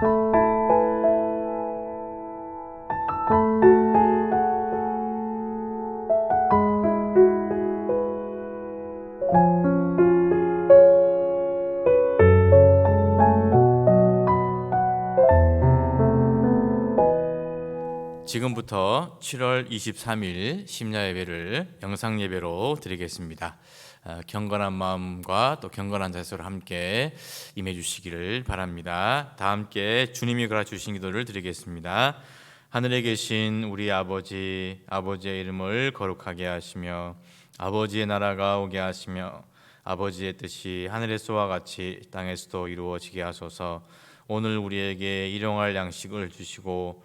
지금 7월 23일 심야 예배를 영상 예배로 드리겠습니다. 어, 경건한 마음과 또 경건한 자세로 함께 임해 주시기를 바랍니다. 다 함께 주님이 가르쳐 주신 기도를 드리겠습니다. 하늘에 계신 우리 아버지 아버지의 이름을 거룩하게 하시며 아버지의 나라가 오게 하시며 아버지의 뜻이 하늘에서와 같이 땅에서도 이루어지게 하소서. 오늘 우리에게 일용할 양식을 주시고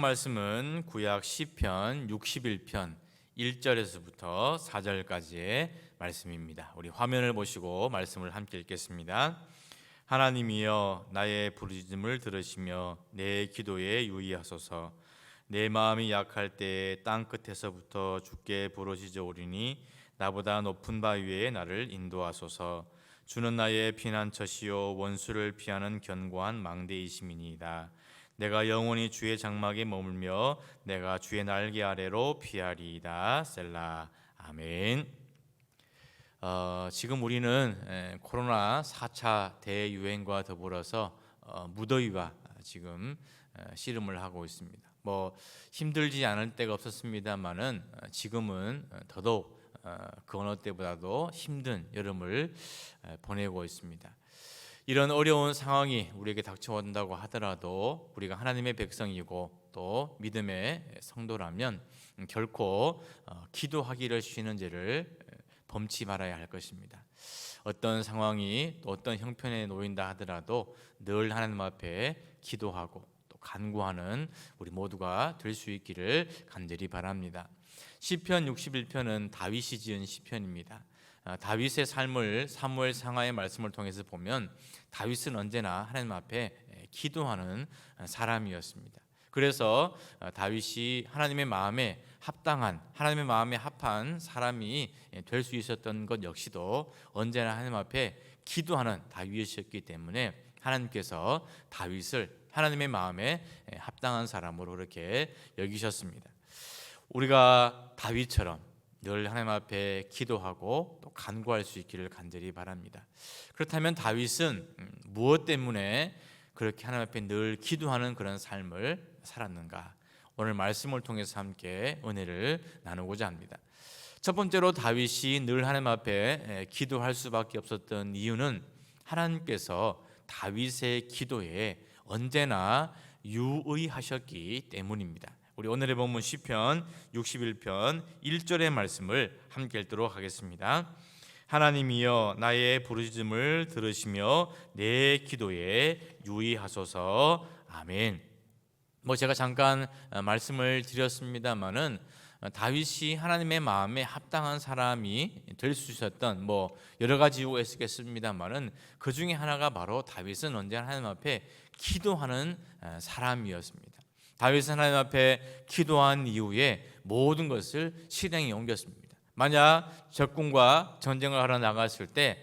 성경 말씀은 구약 시편 61편 1절에서부터 4절까지의 말씀입니다. 우리 화면을 보시고 말씀을 함께 읽겠습니다. 하나님이여 나의 부르짖음을 들으시며 내 기도에 유의하소서. 내 마음이 약할 때에 땅 끝에서부터 주께 부르짖어 오리니 나보다 높은 바 위에 나를 인도하소서. 주는 나의 피난처시요 원수를 피하는 견고한 망대이심이니이다. 내가 영원히 주의 장막에 머물며 내가 주의 날개 아래로 피하리이다. 셀라. 아멘. 어, 지금 우리는 에, 코로나 4차 대유행과 더불어서 어, 무더위와 지금 어, 씨름을 하고 있습니다. 뭐 힘들지 않을 때가 없었습니다만은 어, 지금은 어, 더더욱 어, 그 어느 때보다도 힘든 여름을 에, 보내고 있습니다. 이런 어려운 상황이 우리에게 닥쳐온다고 하더라도 우리가 하나님의 백성이고 또 믿음의 성도라면 음, 결코 어, 기도하기를 쉬는 죄를 범치 말아야 할 것입니다. 어떤 상황이 또 어떤 형편에 놓인다 하더라도 늘 하나님 앞에 기도하고 또 간구하는 우리 모두가 될 수 있기를 간절히 바랍니다. 시편 61편은 다윗이 지은 시편입니다. 아, 다윗의 삶을 사무엘 상하의 말씀을 통해서 보면 다윗은 언제나 하나님 앞에 기도하는 사람이었습니다. 그래서 어, 다윗이 하나님의 마음에 합당한 하나님의 마음에 합한 사람이 될 수 있었던 것 역시도 언제나 하나님 앞에 기도하는 다윗이었기 때문에 하나님께서 다윗을 하나님의 마음에 합당한 사람으로 그렇게 여기셨습니다. 우리가 다윗처럼 늘 하나님 앞에 기도하고 또 간구할 수 있기를 간절히 바랍니다. 그렇다면 다윗은 음, 무엇 때문에 그렇게 하나님 앞에 늘 기도하는 그런 삶을 살았는가? 오늘 말씀을 통해서 함께 은혜를 나누고자 합니다. 첫 번째로 다윗이 늘 하나님 앞에 기도할 수밖에 없었던 이유는 하나님께서 다윗의 기도에 언제나 유의하셨기 때문입니다. 우리 오늘의 본문 시편 61편 1절의 말씀을 함께 읽도록 하겠습니다. 하나님이여 나의 부르짖음을 들으시며 내 기도에 유의하소서. 아멘. 뭐 제가 잠깐 어, 말씀을 드렸습니다만은 어, 다윗이 하나님의 마음에 합당한 사람이 될 수 있었던 뭐 여러 가지 이유가 있겠습니다만은 그 중에 하나가 바로 다윗은 언제나 하나님 앞에 기도하는 어, 사람이었습니다. 다윗은 하나님 앞에 기도한 이후에 모든 것을 실행에 옮겼습니다. 만약 적군과 전쟁을 하러 나갔을 때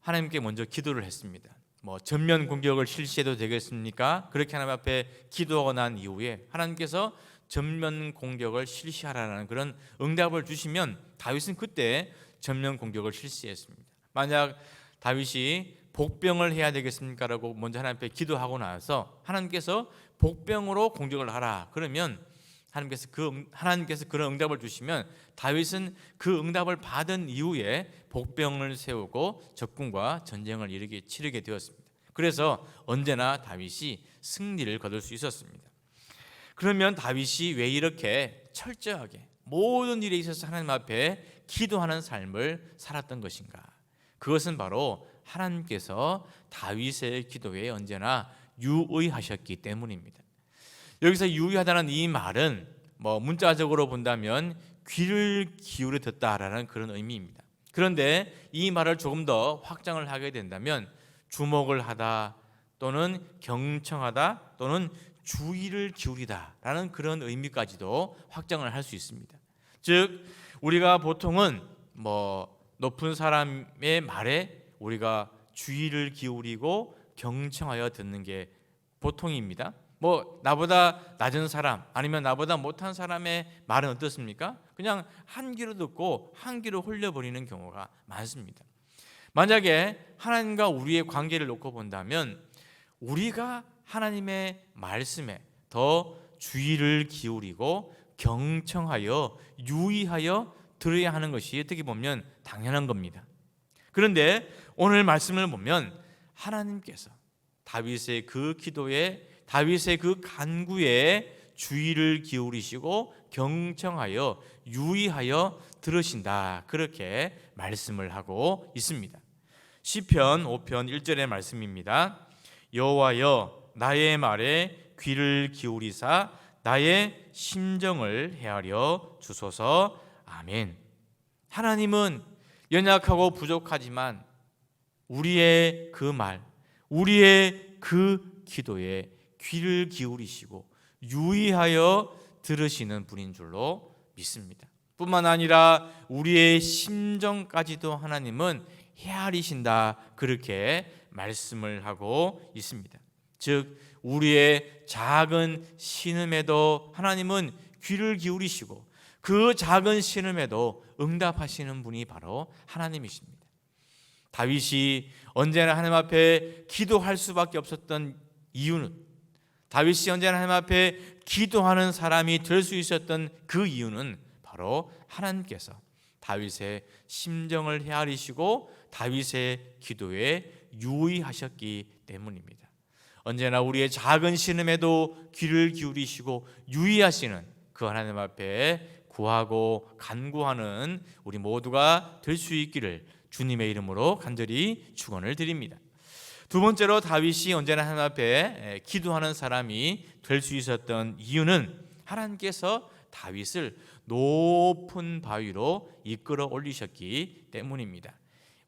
하나님께 먼저 기도를 했습니다. 뭐 전면 공격을 실시해도 되겠습니까? 그렇게 하나님 앞에 기도하고 난 이후에 하나님께서 전면 공격을 실시하라는 그런 응답을 주시면 다윗은 그때 전면 공격을 실시했습니다. 만약 다윗이 복병을 해야 되겠습니까라고 먼저 하나님 앞에 기도하고 나서 하나님께서 복병으로 공격을 하라. 그러면 하나님께서 그 하나님께서 그런 응답을 주시면 다윗은 그 응답을 받은 이후에 복병을 세우고 적군과 전쟁을 이르게 치르게 되었습니다. 그래서 언제나 다윗이 승리를 거둘 수 있었습니다. 그러면 다윗이 왜 이렇게 철저하게 모든 일에 있어서 하나님 앞에 기도하는 삶을 살았던 것인가? 그것은 바로 하나님께서 다윗의 기도에 언제나 유의하셨기 때문입니다. 여기서 유의하다는 이 말은 뭐 문자적으로 본다면 귀를 기울여 듣다라는 그런 의미입니다. 그런데 이 말을 조금 더 확장을 하게 된다면 주목을 하다 또는 경청하다 또는 주의를 기울이다라는 그런 의미까지도 확장을 할 수 있습니다. 즉 우리가 보통은 뭐 높은 사람의 말에 우리가 주의를 기울이고 경청하여 듣는 게 보통입니다. 뭐 나보다 낮은 사람 아니면 나보다 못한 사람의 말은 어떻습니까? 그냥 한 귀로 듣고 한 귀로 홀려버리는 경우가 많습니다. 만약에 하나님과 우리의 관계를 놓고 본다면 우리가 하나님의 말씀에 더 주의를 기울이고 경청하여 유의하여 들어야 하는 것이 어떻게 보면 당연한 겁니다. 그런데 오늘 말씀을 보면 하나님께서 다윗의 그 기도에 다윗의 그 간구에 주의를 기울이시고 경청하여 유의하여 들으신다. 그렇게 말씀을 하고 있습니다. 시편 5편 1절의 말씀입니다. 여호와여 나의 말에 귀를 기울이사 나의 심정을 헤아려 주소서. 아멘. 하나님은 연약하고 부족하지만 우리의 그 말, 우리의 그 기도에 귀를 기울이시고 유의하여 들으시는 분인 줄로 믿습니다. 뿐만 아니라 우리의 심정까지도 하나님은 헤아리신다 그렇게 말씀을 하고 있습니다. 즉 우리의 작은 신음에도 하나님은 귀를 기울이시고 그 작은 신음에도 응답하시는 분이 바로 하나님이십니다. 다윗이 언제나 하나님 앞에 기도할 수밖에 없었던 이유는 다윗이 언제나 하나님 앞에 기도하는 사람이 될 수 있었던 그 이유는 바로 하나님께서 다윗의 심정을 헤아리시고 다윗의 기도에 유의하셨기 때문입니다. 언제나 우리의 작은 신음에도 귀를 기울이시고 유의하시는 그 하나님 앞에 구하고 간구하는 우리 모두가 될 수 있기를 주님의 이름으로 간절히 축원을 드립니다. 두 번째로 다윗이 언제나 하나님 앞에 기도하는 사람이 될 수 있었던 이유는 하나님께서 다윗을 높은 바위로 이끌어 올리셨기 때문입니다.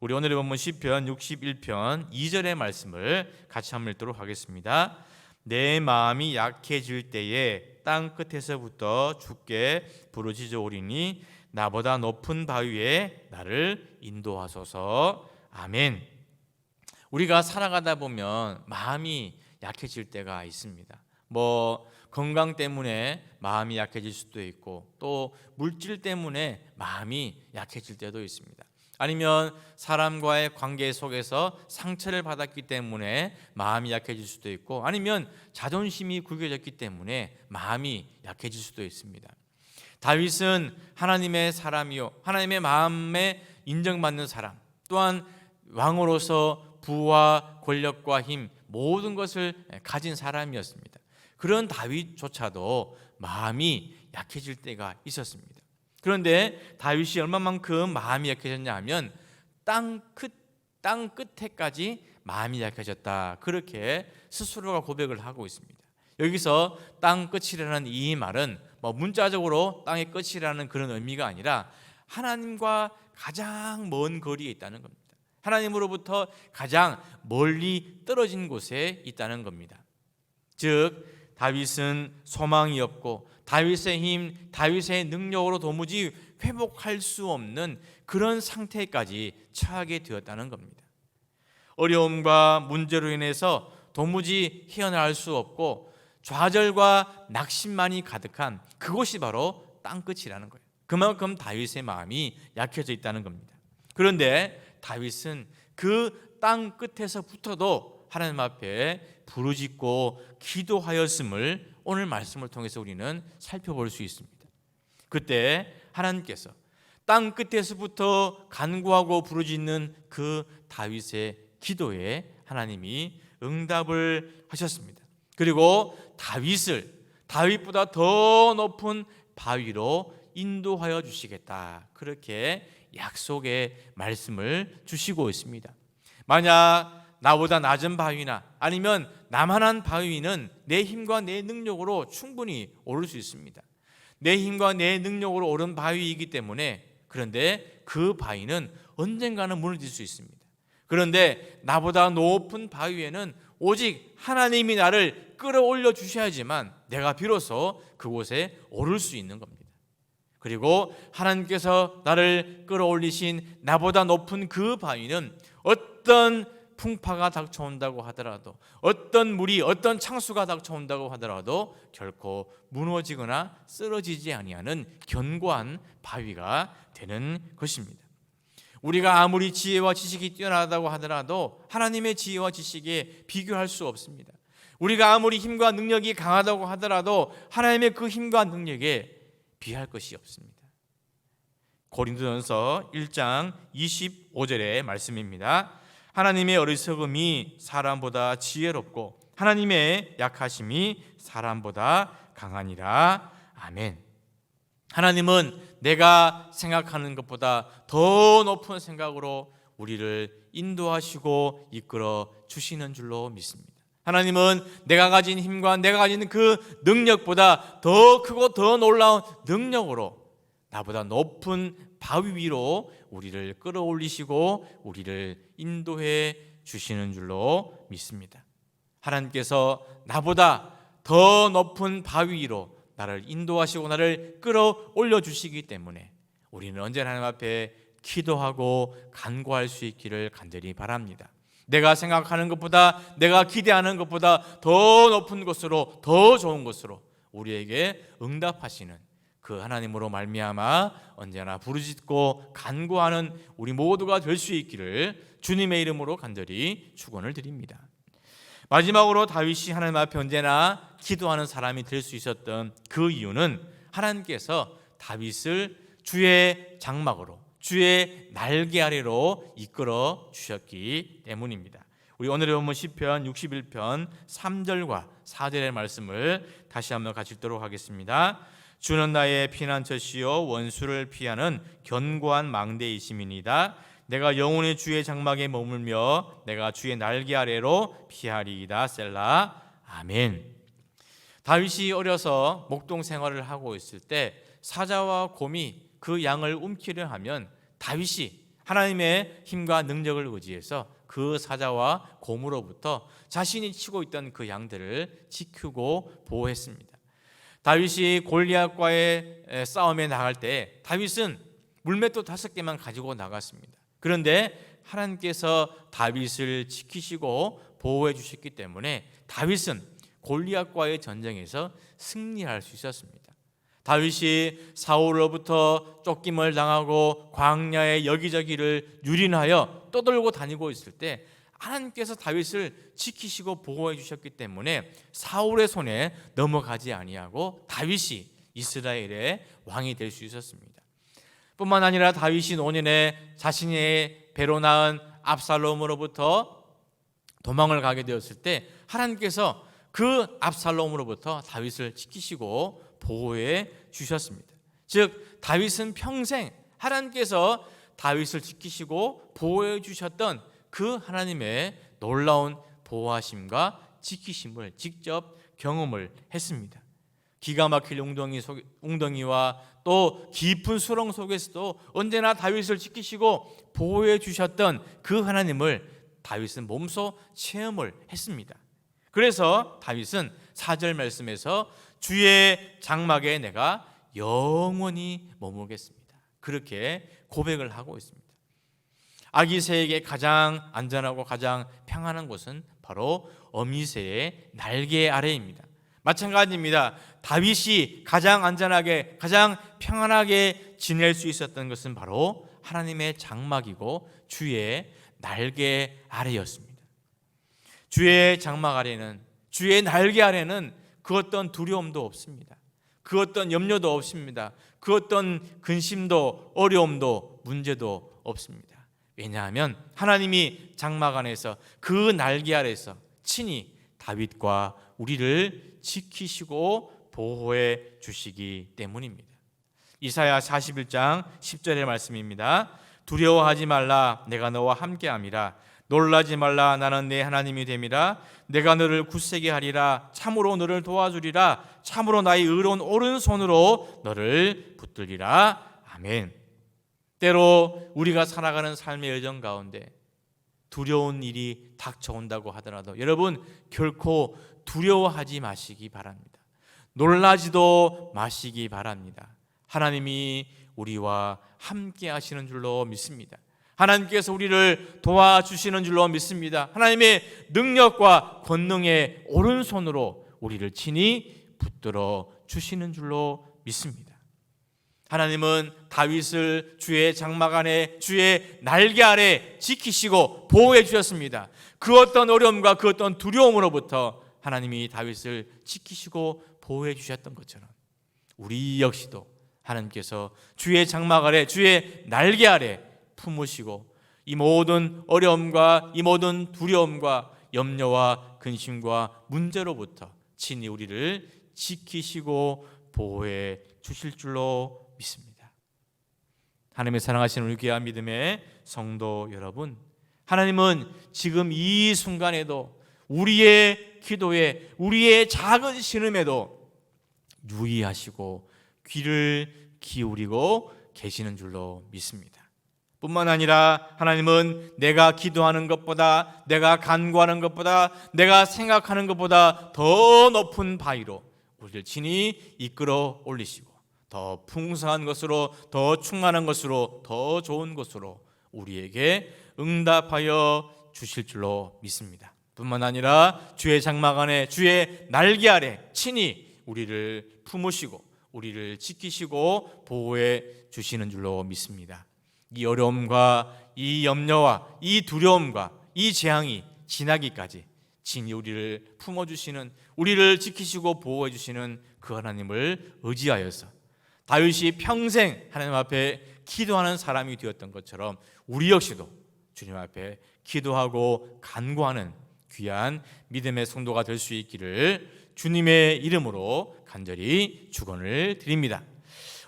우리 오늘의 본문 시편 61편 2절의 말씀을 같이 한번 읽도록 하겠습니다. 내 마음이 약해질 때에 땅 끝에서부터 주께 부르짖어 오리니 나보다 높은 바위에 나를 인도하소서. 아멘. 우리가 살아가다 보면 마음이 약해질 때가 있습니다. 뭐 건강 때문에 마음이 약해질 수도 있고 또 물질 때문에 마음이 약해질 때도 있습니다. 아니면 사람과의 관계 속에서 상처를 받았기 때문에 마음이 약해질 수도 있고 아니면 자존심이 구겨졌기 때문에 마음이 약해질 수도 있습니다. 다윗은 하나님의 사람이요 하나님의 마음에 인정받는 사람 또한 왕으로서 부와 권력과 힘 모든 것을 가진 사람이었습니다. 그런 다윗조차도 마음이 약해질 때가 있었습니다. 그런데 다윗이 얼마만큼 마음이 약해졌냐 하면 땅 끝, 땅 끝에까지 마음이 약해졌다. 그렇게 스스로가 고백을 하고 있습니다. 여기서 땅 끝이라는 이 말은 뭐 문자적으로 땅의 끝이라는 그런 의미가 아니라 하나님과 가장 먼 거리에 있다는 겁니다. 하나님으로부터 가장 멀리 떨어진 곳에 있다는 겁니다. 즉 다윗은 소망이 없고 다윗의 힘, 다윗의 능력으로 도무지 회복할 수 없는 그런 상태까지 처하게 되었다는 겁니다. 어려움과 문제로 인해서 도무지 헤어나올 수 없고 좌절과 낙심만이 가득한 그곳이 바로 땅끝이라는 거예요. 그만큼 다윗의 마음이 약해져 있다는 겁니다. 그런데 다윗은 그 땅 끝에서부터도 하나님 앞에 부르짖고 기도하였음을 오늘 말씀을 통해서 우리는 살펴볼 수 있습니다. 그때 하나님께서 땅 끝에서부터 간구하고 부르짖는 그 다윗의 기도에 하나님이 응답을 하셨습니다. 그리고 다윗을 다윗보다 더 높은 바위로 인도하여 주시겠다. 그렇게 약속의 말씀을 주시고 있습니다. 만약 나보다 낮은 바위나 아니면 나만한 바위는 내 힘과 내 능력으로 충분히 오를 수 있습니다. 내 힘과 내 능력으로 오른 바위이기 때문에 그런데 그 바위는 언젠가는 무너질 수 있습니다. 그런데 나보다 높은 바위에는 오직 하나님이 나를 끌어올려 주셔야지만 내가 비로소 그곳에 오를 수 있는 겁니다. 그리고 하나님께서 나를 끌어올리신 나보다 높은 그 바위는 어떤 풍파가 닥쳐온다고 하더라도 어떤 물이 어떤 창수가 닥쳐온다고 하더라도 결코 무너지거나 쓰러지지 아니하는 견고한 바위가 되는 것입니다. 우리가 아무리 지혜와 지식이 뛰어나다고 하더라도 하나님의 지혜와 지식에 비교할 수 없습니다. 우리가 아무리 힘과 능력이 강하다고 하더라도 하나님의 그 힘과 능력에 비할 것이 없습니다. 고린도전서 1장 25절의 말씀입니다. 하나님의 어리석음이 사람보다 지혜롭고 하나님의 약하심이 사람보다 강하니라. 아멘. 하나님은 내가 생각하는 것보다 더 높은 생각으로 우리를 인도하시고 이끌어 주시는 줄로 믿습니다. 하나님은 내가 가진 힘과 내가 가진 그 능력보다 더 크고 더 놀라운 능력으로 나보다 높은 바위 위로 우리를 끌어올리시고 우리를 인도해 주시는 줄로 믿습니다. 하나님께서 나보다 더 높은 바위 위로 나를 인도하시고 나를 끌어올려 주시기 때문에 우리는 언제나 하나님 앞에 기도하고 간구할 수 있기를 간절히 바랍니다. 내가 생각하는 것보다 내가 기대하는 것보다 더 높은 곳으로 더 좋은 곳으로 우리에게 응답하시는 그 하나님으로 말미암아 언제나 부르짖고 간구하는 우리 모두가 될 수 있기를 주님의 이름으로 간절히 축원을 드립니다. 마지막으로 다윗이 하나님 앞에 언제나 기도하는 사람이 될 수 있었던 그 이유는 하나님께서 다윗을 주의 장막으로 주의 날개 아래로 이끌어 주셨기 때문입니다. 우리 오늘의 본문 시편 61편 3절과 4절의 말씀을 다시 한번 같이 읽도록 하겠습니다. 주는 나의 피난처시요 원수를 피하는 견고한 망대이심이니이다. 내가 영혼의 주의 장막에 머물며 내가 주의 날개 아래로 피하리이다. 셀라. 아멘. 다윗이 어려서 목동 생활을 하고 있을 때 사자와 곰이 그 양을 움키려 하면 다윗이 하나님의 힘과 능력을 의지해서 그 사자와 곰으로부터 자신이 치고 있던 그 양들을 지키고 보호했습니다. 다윗이 골리앗과의 싸움에 나갈 때 다윗은 물맷도 다섯 개만 가지고 나갔습니다. 그런데 하나님께서 다윗을 지키시고 보호해 주셨기 때문에 다윗은 골리앗과의 전쟁에서 승리할 수 있었습니다. 다윗이 사울로부터 쫓김을 당하고 광야의 여기저기를 유린하여 떠돌고 다니고 있을 때 하나님께서 다윗을 지키시고 보호해 주셨기 때문에 사울의 손에 넘어가지 아니하고 다윗이 이스라엘의 왕이 될 수 있었습니다. 뿐만 아니라 다윗이 노년에 자신의 배로 낳은 압살롬으로부터 도망을 가게 되었을 때 하나님께서 그 압살롬으로부터 다윗을 지키시고 보호해 주셨습니다. 즉 다윗은 평생 하나님께서 다윗을 지키시고 보호해 주셨던 그 하나님의 놀라운 보호하심과 지키심을 직접 경험을 했습니다. 기가 막힐 웅덩이 속, 웅덩이와 또 깊은 수렁 속에서도 언제나 다윗을 지키시고 보호해 주셨던 그 하나님을 다윗은 몸소 체험을 했습니다. 그래서 다윗은 4절 말씀에서 주의 장막에 내가 영원히 머물겠습니다. 그렇게 고백을 하고 있습니다. 아기새에게 가장 안전하고 가장 평안한 곳은 바로 어미새의 날개 아래입니다. 마찬가지입니다. 다윗이 가장 안전하게 가장 평안하게 지낼 수 있었던 것은 바로 하나님의 장막이고 주의 날개 아래였습니다. 주의 장막 아래는 주의 날개 아래는 그 어떤 두려움도 없습니다. 그 어떤 염려도 없습니다. 그 어떤 근심도 어려움도 문제도 없습니다. 왜냐하면 하나님이 장막 안에서 그 날개 아래서 친히 다윗과 우리를 지키시고 보호해 주시기 때문입니다. 이사야 41장 10절의 말씀입니다. 두려워하지 말라 내가 너와 함께함이라. 놀라지 말라 나는 내 하나님이 됨이라. 내가 너를 굳세게 하리라. 참으로 너를 도와주리라. 참으로 나의 의로운 오른손으로 너를 붙들리라. 아멘 때로 우리가 살아가는 삶의 여정 가운데 두려운 일이 닥쳐온다고 하더라도 여러분 결코 두려워하지 마시기 바랍니다 놀라지도 마시기 바랍니다 하나님이 우리와 함께 하시는 줄로 믿습니다 하나님께서 우리를 도와주시는 줄로 믿습니다. 하나님의 능력과 권능의 오른손으로 우리를 친히 붙들어 주시는 줄로 믿습니다. 하나님은 다윗을 주의 장막 안에 주의 날개 아래 지키시고 보호해 주셨습니다. 그 어떤 어려움과 그 어떤 두려움으로부터 하나님이 다윗을 지키시고 보호해 주셨던 것처럼 우리 역시도 하나님께서 주의 장막 아래 주의 날개 아래 품으시고 이 모든 어려움과 이 모든 두려움과 염려와 근심과 문제로부터 친히 우리를 지키시고 보호해 주실 줄로 믿습니다. 하나님의 사랑하시는 우리 귀한 믿음의 성도 여러분, 하나님은 지금 이 순간에도 우리의 기도에 우리의 작은 신음에도 유의하시고 귀를 기울이고 계시는 줄로 믿습니다. 뿐만 아니라 하나님은 내가 기도하는 것보다 내가 간구하는 것보다 내가 생각하는 것보다 더 높은 바위로 우리를 친히 이끌어 올리시고 더 풍성한 것으로 더 충만한 것으로 더 좋은 것으로 우리에게 응답하여 주실 줄로 믿습니다. 뿐만 아니라 주의 장막 안에 주의 날개 아래 친히 우리를 품으시고 우리를 지키시고 보호해 주시는 줄로 믿습니다. 이 어려움과 이 염려와 이 두려움과 이 재앙이 지나기까지 친히 우리를 품어 주시는 우리를 지키시고 보호해 주시는 그 하나님을 의지하여서 다윗이 평생 하나님 앞에 기도하는 사람이 되었던 것처럼 우리 역시도 주님 앞에 기도하고 간구하는 귀한 믿음의 성도가 될 수 있기를 주님의 이름으로 간절히 축원을 드립니다.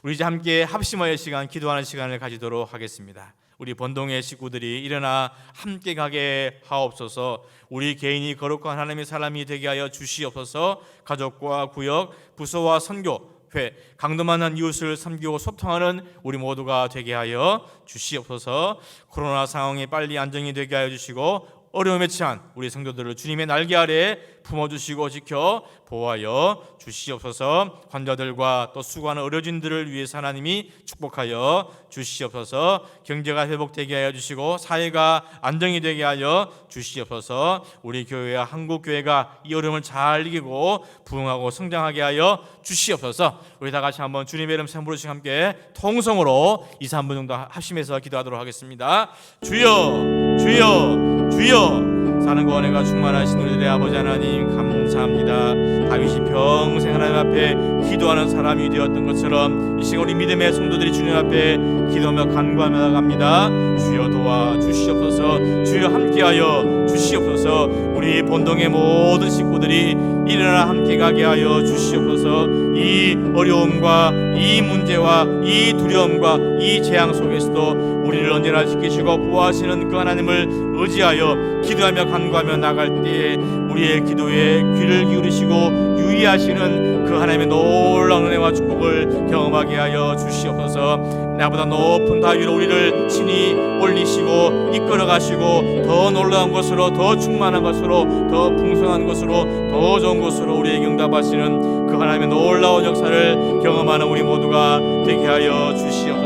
우리 이제 함께 합심하의 시간 기도하는 시간을 가지도록 하겠습니다. 우리 본동의 식구들이 일어나 함께 가게 하옵소서. 우리 개인이 거룩한 하나님의 사람이 되게 하여 주시옵소서. 가족과 구역, 부서와 선교, 회, 강도 만난 이웃을 섬기고 소통하는 우리 모두가 되게 하여 주시옵소서. 코로나 상황이 빨리 안정이 되게 하여 주시고 어려움에 처한 우리 성도들을 주님의 날개 아래 품어주시고 지켜 보호하여 주시옵소서. 환자들과 또 수고하는 의료진들을 위해서 하나님이 축복하여 주시옵소서. 경제가 회복되게 하여 주시고 사회가 안정이 되게 하여 주시옵소서. 우리 교회와 한국 교회가 이 어려움을 잘 이기고 부흥하고 성장하게 하여 주시옵소서. 우리 다 같이 한번 주님의 이름 세부르씩 함께 통성으로 2, 3분 정도 합심해서 기도하도록 하겠습니다. 주여 주여 주여 사는 구원회가 충만하신 우리들의 아버지 하나님 감사합니다. 다윗이 평생 하나님 앞에 기도하는 사람이 되었던 것처럼 이 시간 우리 믿음의 성도들이 주님 앞에 기도하며 간구하며 나갑니다. 주여 도와 주시옵소서. 주여 함께하여 주시옵소서. 우리 본동의 모든 식구들이 일어나 함께 가게 하여 주시옵소서. 이 어려움과 이 문제와 이 두려움과 이 재앙 속에서도 우리를 언제나 지키시고 보호하시는 그 하나님을 의지하여 기도하며 간구하며 나갈 때에 우리의 기도에 귀를 기울이시고 유의하시는 그 하나님의 놀라운 은혜와 축복을 경험하게 하여 주시옵소서. 나보다 높은 다 위로 우리를 친히 올리시고 이끌어 가시고 더 놀라운 것으로 더 충만한 것으로 더 풍성한 것으로 더 좋은 것으로 우리에게 응답하시는 그 하나님의 놀라운 역사를 경험하는 우리 모두가 되게 하여 주시옵소서.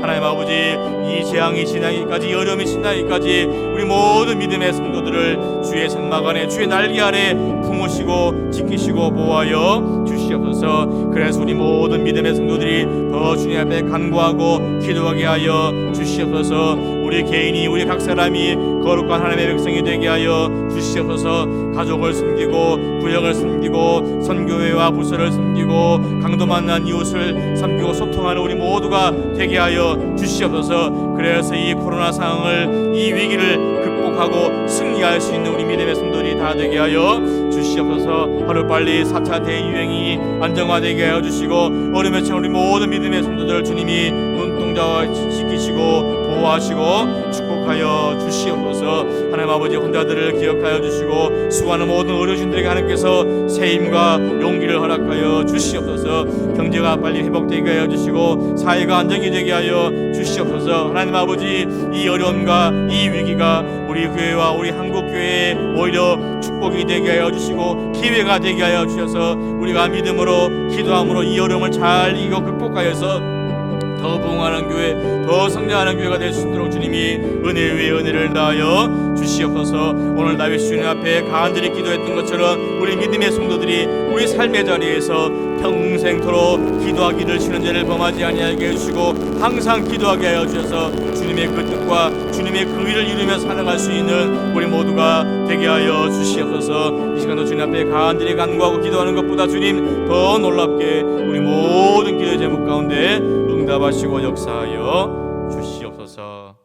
하나님 아버지 이 재앙이 지나기까지 이 어려움이 지나기까지 우리 모든 믿음의 성도들을 주의 장막 안에 주의 날개 아래 품으시고 지키시고 보호하여 주시옵소서. 그래서 우리 모든 믿음의 성도들이 더 주님 앞에 간구하고 기도하게 하여 주시옵소서. 우리 개인이 우리 각 사람이 거룩한 하나님의 백성이 되게 하여 주시옵소서. 가족을 섬기고 구역을 섬기고 선교회와 부서를 섬기고 강도 만난 이웃을 섬기고 소통하는 우리 모두가 되게 하여 주시옵소서. 그래서 이 코로나 상황을 이 위기를 극복하고 승리할 수 있는 우리 믿음의 성도들이 다 되게 하여 주시옵소서. 하루 빨리 4차 대유행이 안정화되게 하여 주시고 어려움에 처한 우리 모든 믿음의 성도들 주님이 눈동자 지키시고 보호하시고 축복하여 주시옵소서. 하나님 아버지 혼자들을 기억하여 주시고 수고하는 모든 의료진들에게 하나님께서 새 힘과 용기를 허락하여 주시옵소서. 경제가 빨리 회복되게 하여 주시고 사회가 안정이 되게 하여 주시옵소서. 하나님 아버지 이 어려움과 이 위기가 우리 교회와 우리 한국 교회에 오히려 축복이 되게 하여 주시고 기회가 되게 하여 주셔서 우리가 믿음으로 기도함으로 이 어려움을 잘 이겨 극복하여서 더 부흥하는 교회, 더 성장하는 교회가 될 수 있도록 주님이 은혜 위에 은혜를 다하여 주시옵소서. 오늘 다윗 주님 앞에 간절히 기도했던 것처럼 우리 믿음의 성도들이 우리 삶의 자리에서 평생토록 기도하기를 쉬는 죄를 범하지 아니하게 해주시고 항상 기도하게 하여 주셔서 주님의 그 뜻과 주님의 그 일을 이루며 살아갈 수 있는 우리 모두가 되게 하여 주시옵소서. 이 시간도 주님 앞에 간절히 간구하고 기도하는 것보다 주님 더 놀랍게 우리 모든 기도의 제목 가운데 응답하시고 역사하여 주시옵소서.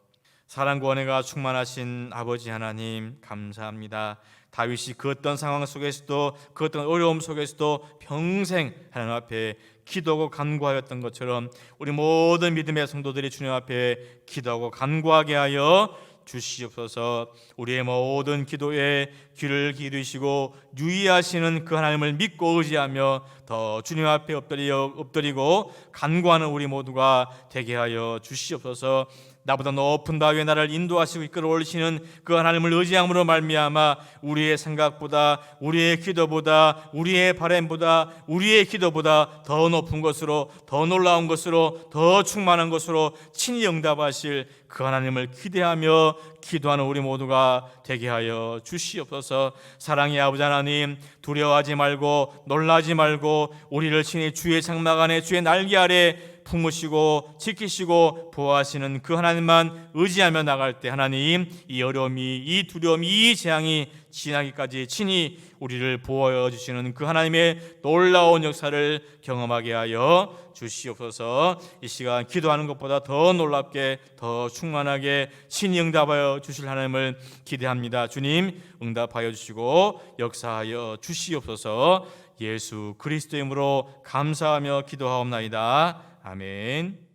사랑과 은혜가 충만하신 아버지 하나님 감사합니다. 다윗이 그 어떤 상황 속에서도 그 어떤 어려움 속에서도 평생 하나님 앞에 기도하고 간구하였던 것처럼 우리 모든 믿음의 성도들이 주님 앞에 기도하고 간구하게 하여 주시옵소서. 우리의 모든 기도에 귀를 기르시고 유의하시는 그 하나님을 믿고 의지하며 더 주님 앞에 엎드리고 간구하는 우리 모두가 되게 하여 주시옵소서. 나보다 높은 바위에 나를 인도하시고 이끌어 올리시는 그 하나님을 의지함으로 말미암아 우리의 생각보다 우리의 기도보다 우리의 바램보다 우리의 기도보다 더 높은 것으로 더 놀라운 것으로 더 충만한 것으로 친히 응답하실 그 하나님을 기대하며 기도하는 우리 모두가 되게 하여 주시옵소서. 사랑의 아버지 하나님 두려워하지 말고 놀라지 말고 우리를 친히 주의 장막 안에 주의 날개 아래 품으시고 지키시고 보호하시는 그 하나님만 의지하며 나갈 때 하나님 이 어려움이 이 두려움이 이 재앙이 지나기까지 친히 우리를 보호하여 주시는 그 하나님의 놀라운 역사를 경험하게 하여 주시옵소서. 이 시간 기도하는 것보다 더 놀랍게 더 충만하게 친히 응답하여 주실 하나님을 기대합니다. 주님 응답하여 주시고 역사하여 주시옵소서. 예수 그리스도의 이름으로 감사하며 기도하옵나이다. 아멘.